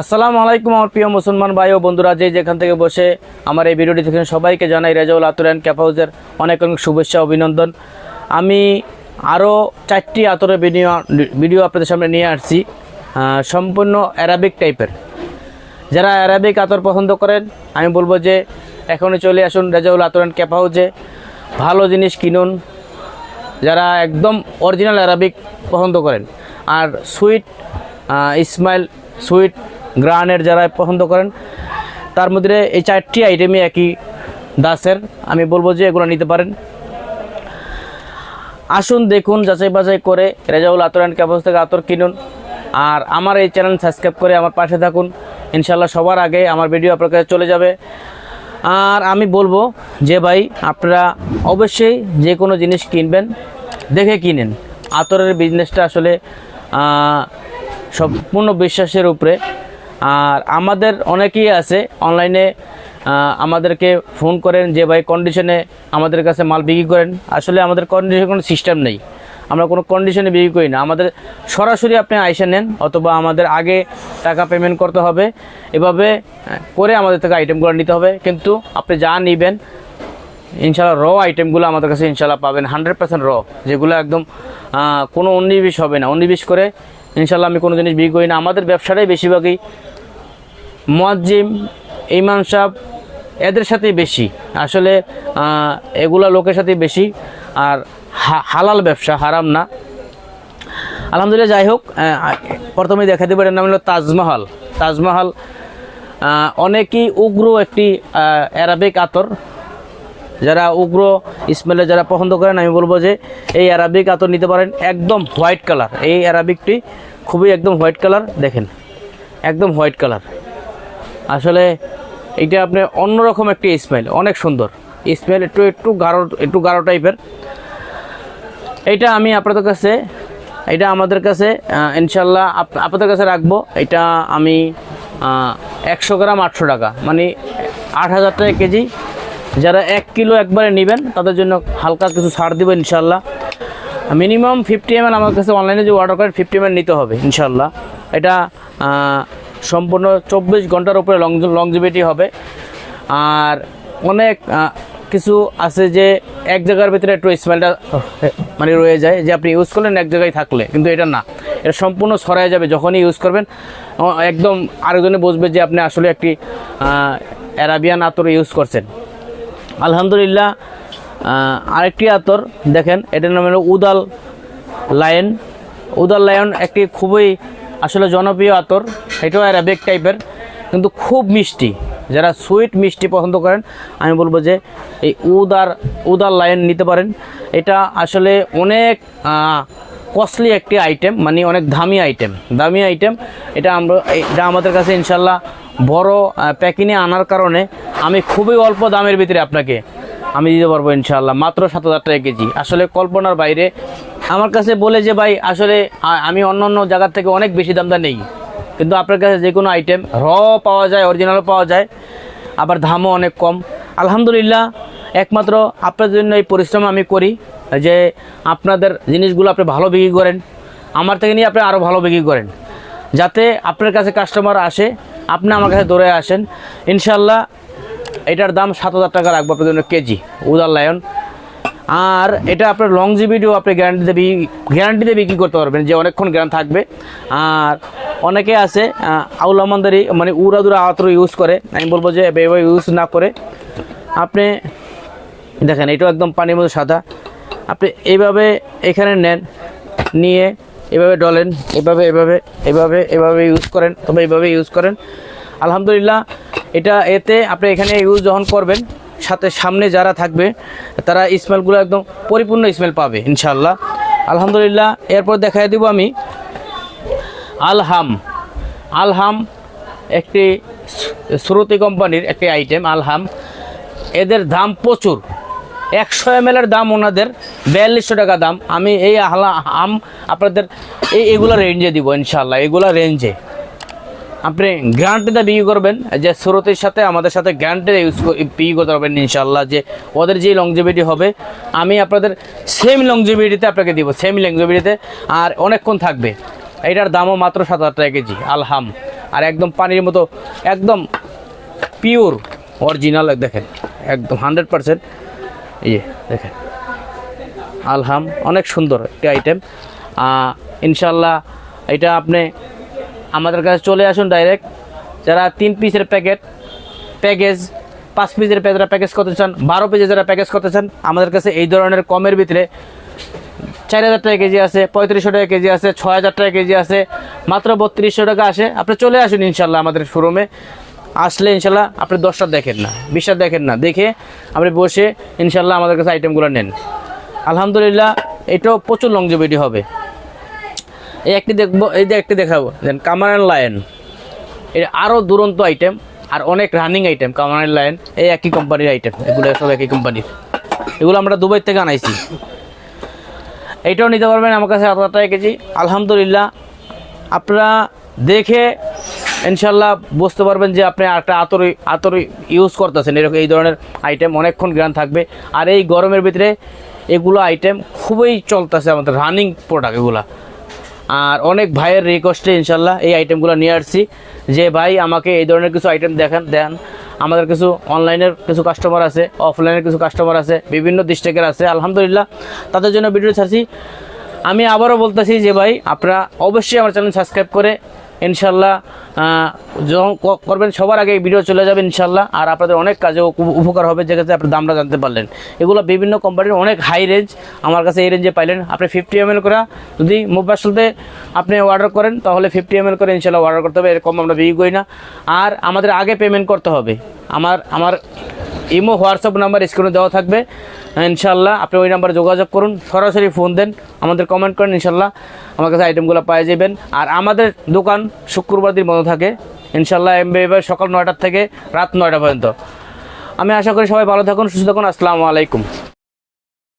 আসসালামু আলাইকুম আমার প্রিয় মুসলমান ভাই ও বন্ধুরা, যে যেখান থেকে বসে আমার এই ভিডিওটি দেখেন সবাইকে জানাই রেজাউল আতুর অ্যান্ড ক্যাপ হাউসের অনেক অনেক শুভেচ্ছা, অভিনন্দন। আমি আরও চারটি আতরের ভিডিও ভিডিও আপনাদের সামনে নিয়ে আসছি সম্পূর্ণ অ্যারাবিক টাইপের। যারা অ্যারাবিক আতর পছন্দ করেন, আমি বলব যে এখনই চলে আসুন রেজাউল আতর অ্যান্ড ক্যাপ হাউসে, ভালো জিনিস কিনুন। যারা একদম অরিজিনাল অ্যারাবিক পছন্দ করেন, আর সুইট ইসমাইল সুইট গ্রানের যারা পছন্দ করেন, তার মধ্যে এই চারটি আইটেমই একই দাসের। আমি বলব যে এগুলো নিতে পারেন। আসুন দেখুন, যাচাই বাছাই করে রেজাউল আতর অ্যান্ড ক্যাপাস থেকে আতর কিনুন। আর আমার এই চ্যানেল সাবস্ক্রাইব করে আমার পাশে থাকুন। ইনশাল্লাহ সবার আগে আমার ভিডিও আপনার কাছে চলে যাবে। আর আমি বলব যে ভাই, আপনারা অবশ্যই যে কোনো জিনিস কিনবেন, দেখে কিনেন। আতরের বিজনেসটা আসলে সম্পূর্ণ বিশ্বাসের উপরে আর আমাদের অনেকেই আছে অনলাইনে আমাদেরকে ফোন করেন যে, ভাই কন্ডিশনে আমাদের কাছে মাল বিক্রি করেন। আসলে আমাদের কন্ডিশনে কোনো সিস্টেম নেই। আমরা কোনো কন্ডিশনে বিক্রি করি না। আমাদের সরাসরি আপনি আইসা নেন, অথবা আমাদের আগে টাকা পেমেন্ট করতে হবে। এভাবে করে আমাদের থেকে আইটেমগুলো নিতে হবে। কিন্তু আপনি যা নেবেন ইনশাল্লাহ র আইটেমগুলো আমাদের কাছে ইনশাল্লাহ পাবেন হান্ড্রেড পার্সেন্ট র যেগুলো একদম কোনো উন্নিবিশ হবে না। উন্নিবিশ করে ইনশাল্লাহ আমি কোনো জিনিস বিক্রি করি না। আমাদের ব্যবসাটাই বেশিরভাগই মুয়াজ্জিম, ইমাম সাহেব, এদের সাথে বেশি। আসলে এগুলা লোকের সাথে বেশি। আর হালাল ব্যবসা, হারাম না। আলহামদুলিল্লাহ, যাই হোক প্রথমে দেখা দেবে এটার নাম হলো তাজমহল। তাজমহল অনেকই উগ্র একটি অ্যারাবিক আতর। যারা উগ্র স্মেলে যারা পছন্দ করেন, আমি বলব যে এই অ্যারাবিক আতর নিতে পারেন একদম হোয়াইট কালার। এই অ্যারাবিকটি খুবই একদম হোয়াইট কালার, দেখেন। একদম হোয়াইট কালার। আসলে এটা আপনি অন্যরকম একটি স্মেল অনেক সুন্দর। স্মেল একটু একটু গাঢ় একটু গাঢ় টাইপের এটা আমি আপনাদের কাছে, এটা আমাদের কাছে ইনশাল্লাহ আপ- আপনাদের কাছে রাখব। এটা আমি একশো গ্রাম আটশো টাকা। মানে আট হাজার টাকা কেজি। যারা এক কিলো একবারে নেবেন, তাদের জন্য হালকা কিছু ছাড় দেবো ইনশাল্লাহ মিনিমাম ফিফটি এম আমার কাছে অনলাইনে যে অর্ডার করেন ফিফটি এম নিতে হবে ইনশাল্লাহ এটা সম্পূর্ণ চব্বিশ ঘণ্টার উপরে লং লংজিভিটি হবে। আর অনেক কিছু আছে যে এক জায়গার ভিতরে একটু স্মেলটা মানে রয়ে যায় যে আপনি ইউজ করলেন এক জায়গায় থাকলে, কিন্তু এটা না। এটা সম্পূর্ণ ছড়ায় যাবে যখনই ইউজ করবেন। একদম আরেকজনে বুঝবে যে আপনি আসলে একটি অ্যারাবিয়ান আতর ইউজ করছেন। আলহামদুলিল্লাহ আরেকটি আতর দেখেন, এটার নাম হলো উদাল লায়ন। উদাল লায়ন একটি খুবই আসলে জনপ্রিয় আতর, এটাও অ্যারাবিক টাইপের কিন্তু খুব মিষ্টি। যারা সুইট মিষ্টি পছন্দ করেন, আমি বলব যে এই উদার উদার লাইন নিতে পারেন। এটা আসলে অনেক কস্টলি একটি আইটেম মানে অনেক দামি আইটেম দামি আইটেম এটা আমরা, এটা আমাদের কাছে ইনশাল্লাহ বড় প্যাকিংয়ে আনার কারণে আমি খুবই অল্প দামের ভিতরে আপনাকে, আমি দিতে পারব ইনশাল্লাহ, মাত্র সাত হাজার টাকা কেজি। আসলে কল্পনার বাইরে আমার কাছে বলে যে, ভাই, আসলে আমি অন্য অন্য জায়গার থেকে অনেক বেশি দামটা নেই। কিন্তু আপনার কাছে যে কোনো আইটেম র পাওয়া যায় অরিজিনালও পাওয়া যায়, আবার দামও অনেক কম। আলহামদুলিল্লাহ, একমাত্র আপনাদের জন্য এই পরিশ্রম আমি করি যে, আপনাদের জিনিসগুলো আপনি ভালো বিক্রি করেন, আমার থেকে নিয়ে আপনি আরও ভালো বিক্রি করেন। যাতে আপনার কাছে কাস্টমার আসে, আপনি আমার কাছে দৌড়ে আসেন। ইনশাল্লাহ এটার দাম সাত হাজার টাকা রাখব আপনাদের জন্য কেজি, উদার লায়ন। আর এটা আপনার লং লংজিভিটিও আপনি গ্যারান্টিতে বিক্রি গ্যারান্টিতে বিক্রি করতে পারবেন? যে অনেকক্ষণ গ্যারান থাকবে। আর অনেকে আছে আউলামানদারি মানে উড়াদুরা আতর ইউজ করে। আমি বলব যে এভাবে ইউজ না করে। আপনি দেখেন, এটাও একদম পানির মধ্যে সাদা। আপনি এইভাবে এখানে নেন, নিয়ে এভাবে ডলেন, এভাবে এভাবে এভাবে এভাবে ইউজ করেন, তবে এইভাবে ইউজ করেন। আলহামদুলিল্লাহ, এটা এতে আপনি এখানে ইউজ যখন করবেন সাথে সামনে যারা থাকবে, তারা স্মেলগুলো একদম পরিপূর্ণ স্মেল পাবে ইনশাল্লাহ আলহামদুলিল্লাহ, এরপর দেখাই দিব আমি আলহাম। আলহাম একটি শ্রুতি কোম্পানির একটি আইটেম আলহাম। এদের দাম প্রচুর। একশো এম এর দাম ওনাদের, বিয়াল্লিশশো টাকা দাম। আমি এই আহলা আম আপনাদের এই এগুলো রেঞ্জে দিব ইনশাল্লাহ এগুলো রেঞ্জে আপনি গ্যারান্টিতে বিক্রি করবেন, যে স্রোতের সাথে আমাদের সাথে গ্যারান্টিতে ইউজ বিক্রি করতে পারবেন ইনশাল্লাহ যে ওদের যে লংজিভিটি হবে, আমি আপনাদের সেম লংজিভিটিতে আপনাকে দিব সেম লংজিভিটিতে আর অনেকক্ষণ থাকবে। এটার দামও মাত্র সাত হাজার টাকা কেজি, আলহাম। আর একদম পানির মতো, একদম পিওর অরিজিনাল দেখেন, একদম হান্ড্রেড পারসেন্ট ইয়ে দেখেন। আলহাম, অনেক সুন্দর একটি আইটেম ইনশাল্লাহ এটা আপনি আমাদের কাছে চলে আসুন ডাইরেক্ট যারা তিন পিসের প্যাকেট প্যাকেজ পাঁচ পিসের যারা প্যাকেজ করতে চান, বারো পিসের যারা প্যাকেজ করতে চান, আমাদের কাছে এই ধরনের কমের ভিতরে চার হাজার টাকা কেজি আছে, পঁয়ত্রিশশো টাকা কেজি আছে, ছয় হাজার টাকা কেজি আছে, মাত্র বত্রিশশো টাকা আসে। আপনি চলে আসুন ইনশাল্লাহ আমাদের শোরুমে আসলে ইনশাল্লাহ আপনি দশটা দেখেন না, বিশটা দেখেন না, দেখে আপনি বসে ইনশাল্লাহ আমাদের কাছে আইটেমগুলো নেন। আলহামদুলিল্লাহ, এটাও প্রচুর লংজিভিটি হবে। এই একটি দেখব, এই যে একটি দেখাবো। দেন কামারান লায়ন এটা আরও দুরন্ত আইটেম আর অনেক রানিং আইটেম কামারান লায়ন এই একই কোম্পানির আইটেম এগুলো সব একই কোম্পানির এগুলো আমরা দুবাই থেকে আনাইছি। এইটাও নিতে পারবেন আমার কাছে হাজার টাকা কেজি। আলহামদুলিল্লাহ, আপনারা দেখে ইনশাল্লাহ বুঝতে পারবেন যে আপনি একটা আতর আতর ইউজ করতেছেন। এরকম এই ধরনের আইটেম অনেকক্ষণ জ্ঞান থাকবে। আর এই গরমের ভিতরে এগুলো আইটেম খুবই চলতেছে আমাদের রানিং প্রোডাক্ট এগুলা। আর অনেক ভাইয়ের রিকোয়েস্টে ইনশাল্লাহ এই আইটেমগুলো নিয়ে আসছি। যে ভাই, আমাকে এই ধরনের কিছু আইটেম দেখান, দেন। আমাদের কিছু অনলাইনের কিছু কাস্টমার আছে অফলাইনের কিছু কাস্টমার আছে, বিভিন্ন ডিস্ট্রিক্টের আছে, আলহামদুলিল্লাহ। তাদের জন্য ভিডিও ছাড়ছি। আমি আবারও বলতেছি যে ভাই, আপনারা অবশ্যই আমার চ্যানেল সাবস্ক্রাইব করে ইনশাল্লাহ যখন করবেন সবার আগে এই ভিডিও চলে যাবে ইনশাল্লাহ, আর আপনাদের অনেক কাজে উপ- উপকার হবে, যে কাছে আপনি দামটা জানতে পারলেন। এগুলো বিভিন্ন কোম্পানির অনেক হাই রেঞ্জ আমার কাছে এই রেঞ্জে পাইলেন। আপনি ফিফটি এম করে যদি মোবাইলতে আপনি অর্ডার করেন, তাহলে ফিফটি এম করে ইনশাল্লাহ অর্ডার করতে হবে, এরকম আমরা বিক্রি করি না। আর আমাদের আগে পেমেন্ট করতে হবে। আমার আমার ইমো, হোয়াটসঅ্যাপ নাম্বার স্ক্রিনে দেওয়া থাকবে। ইনশাল্লাহ আপনি ওই নাম্বারে যোগাযোগ করুন, সরাসরি ফোন দেন, আমাদের কমেন্ট করেন ইনশাল্লাহ আমার কাছে আইটেমগুলো পাওয়া যাবেন। আর আমাদের দোকান শুক্রবার দিন বন্ধ থাকে। ইনশাল্লাহ এমবে সকাল নয়টার থেকে রাত নয়টা পর্যন্ত। আমি আশা করি সবাই ভালো থাকুন, সুস্থ থাকুন। আসসালামু আলাইকুম।